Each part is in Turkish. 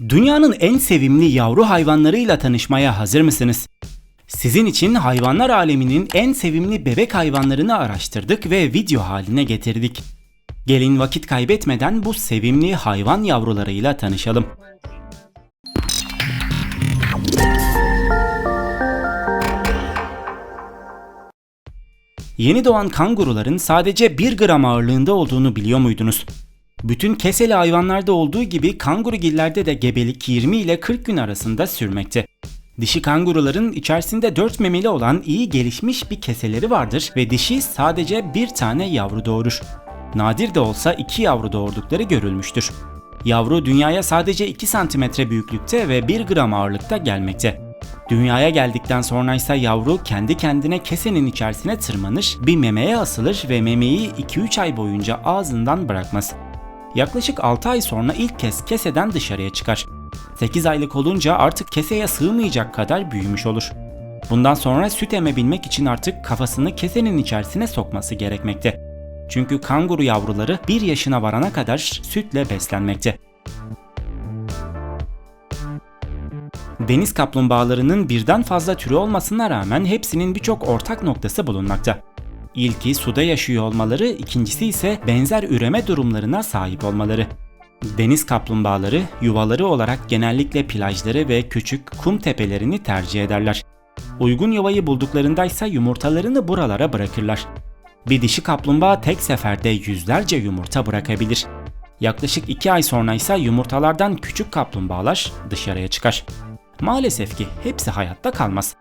Dünyanın en sevimli yavru hayvanlarıyla tanışmaya hazır mısınız? Sizin için hayvanlar aleminin en sevimli bebek hayvanlarını araştırdık ve video haline getirdik. Gelin vakit kaybetmeden bu sevimli hayvan yavrularıyla tanışalım. Yeni doğan kanguruların sadece 1 gram ağırlığında olduğunu biliyor muydunuz? Bütün keseli hayvanlarda olduğu gibi kangurugillerde de gebelik 20 ile 40 gün arasında sürmekte. Dişi kanguruların içerisinde 4 memeli olan iyi gelişmiş bir keseleri vardır ve dişi sadece bir tane yavru doğurur. Nadir de olsa iki yavru doğurdukları görülmüştür. Yavru dünyaya sadece 2 cm büyüklükte ve 1 gram ağırlıkta gelmekte. Dünyaya geldikten sonra ise yavru kendi kendine kesenin içerisine tırmanır, bir memeye asılır ve memeyi 2-3 ay boyunca ağzından bırakmaz. Yaklaşık 6 ay sonra ilk kez keseden dışarıya çıkar. 8 aylık olunca artık keseye sığmayacak kadar büyümüş olur. Bundan sonra süt emebilmek için artık kafasını kesenin içerisine sokması gerekmekte. Çünkü kanguru yavruları 1 yaşına varana kadar sütle beslenmekte. Deniz kaplumbağalarının birden fazla türü olmasına rağmen hepsinin birçok ortak noktası bulunmakta. İlki suda yaşıyor olmaları, ikincisi ise benzer üreme durumlarına sahip olmaları. Deniz kaplumbağaları yuvaları olarak genellikle plajları ve küçük kum tepelerini tercih ederler. Uygun yuvayı bulduklarında ise yumurtalarını buralara bırakırlar. Bir dişi kaplumbağa tek seferde yüzlerce yumurta bırakabilir. Yaklaşık 2 ay sonra ise yumurtalardan küçük kaplumbağalar dışarıya çıkar. Maalesef ki hepsi hayatta kalmaz.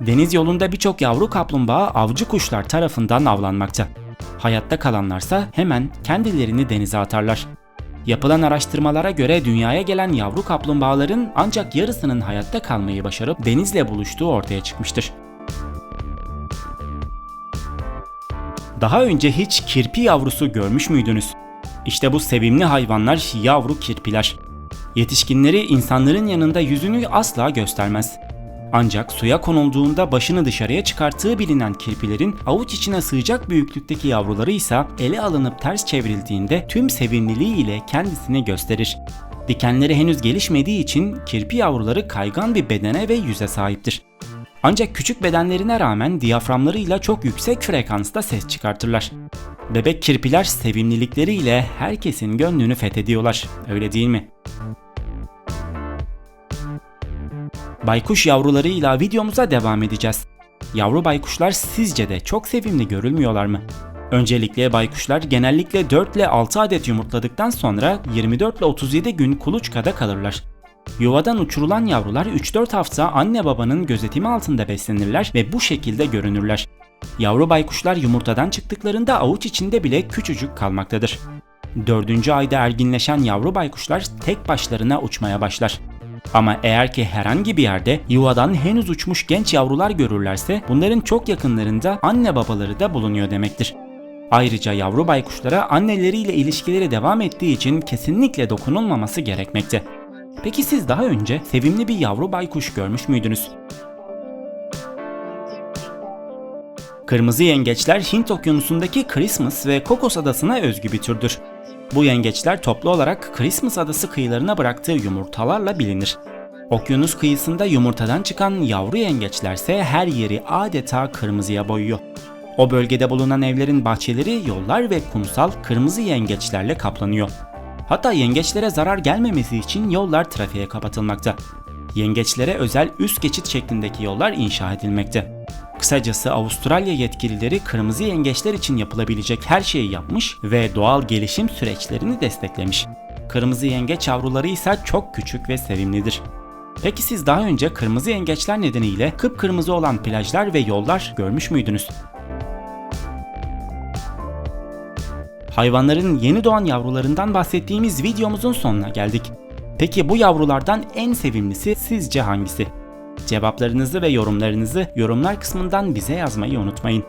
Deniz yolunda birçok yavru kaplumbağa avcı kuşlar tarafından avlanmakta. Hayatta kalanlarsa hemen kendilerini denize atarlar. Yapılan araştırmalara göre dünyaya gelen yavru kaplumbağaların ancak yarısının hayatta kalmayı başarıp denizle buluştuğu ortaya çıkmıştır. Daha önce hiç kirpi yavrusu görmüş müydünüz? İşte bu sevimli hayvanlar yavru kirpiler. Yetişkinleri insanların yanında yüzünü asla göstermez. Ancak suya konulduğunda başını dışarıya çıkarttığı bilinen kirpilerin avuç içine sığacak büyüklükteki yavruları ise ele alınıp ters çevrildiğinde tüm sevimliliği ile kendisini gösterir. Dikenleri henüz gelişmediği için kirpi yavruları kaygan bir bedene ve yüze sahiptir. Ancak küçük bedenlerine rağmen diyaframlarıyla çok yüksek frekansta ses çıkartırlar. Bebek kirpiler sevimlilikleriyle herkesin gönlünü fethediyorlar. Öyle değil mi? Baykuş yavrularıyla videomuza devam edeceğiz. Yavru baykuşlar sizce de çok sevimli görülmüyorlar mı? Öncelikle baykuşlar genellikle 4 ile 6 adet yumurtladıktan sonra 24 ile 37 gün kuluçkada kalırlar. Yuvadan uçurulan yavrular 3-4 hafta anne babanın gözetimi altında beslenirler ve bu şekilde görünürler. Yavru baykuşlar yumurtadan çıktıklarında avuç içinde bile küçücük kalmaktadır. 4. ayda erginleşen yavru baykuşlar tek başlarına uçmaya başlar. Ama eğer ki herhangi bir yerde yuvadan henüz uçmuş genç yavrular görürlerse bunların çok yakınlarında anne babaları da bulunuyor demektir. Ayrıca yavru baykuşlara anneleriyle ilişkileri devam ettiği için kesinlikle dokunulmaması gerekmekte. Peki siz daha önce sevimli bir yavru baykuş görmüş müydünüz? Kırmızı yengeçler Hint okyanusundaki Christmas ve Kokos adasına özgü bir türdür. Bu yengeçler toplu olarak Christmas adası kıyılarına bıraktığı yumurtalarla bilinir. Okyanus kıyısında yumurtadan çıkan yavru yengeçlerse her yeri adeta kırmızıya boyuyor. O bölgede bulunan evlerin bahçeleri, yollar ve kumsal kırmızı yengeçlerle kaplanıyor. Hatta yengeçlere zarar gelmemesi için yollar trafiğe kapatılmakta. Yengeçlere özel üst geçit şeklindeki yollar inşa edilmekte. Kısacası Avustralya yetkilileri kırmızı yengeçler için yapılabilecek her şeyi yapmış ve doğal gelişim süreçlerini desteklemiş. Kırmızı yengeç yavruları ise çok küçük ve sevimlidir. Peki siz daha önce kırmızı yengeçler nedeniyle kıpkırmızı olan plajlar ve yollar görmüş müydünüz? Hayvanların yeni doğan yavrularından bahsettiğimiz videomuzun sonuna geldik. Peki bu yavrulardan en sevimlisi sizce hangisi? Cevaplarınızı ve yorumlarınızı yorumlar kısmından bize yazmayı unutmayın.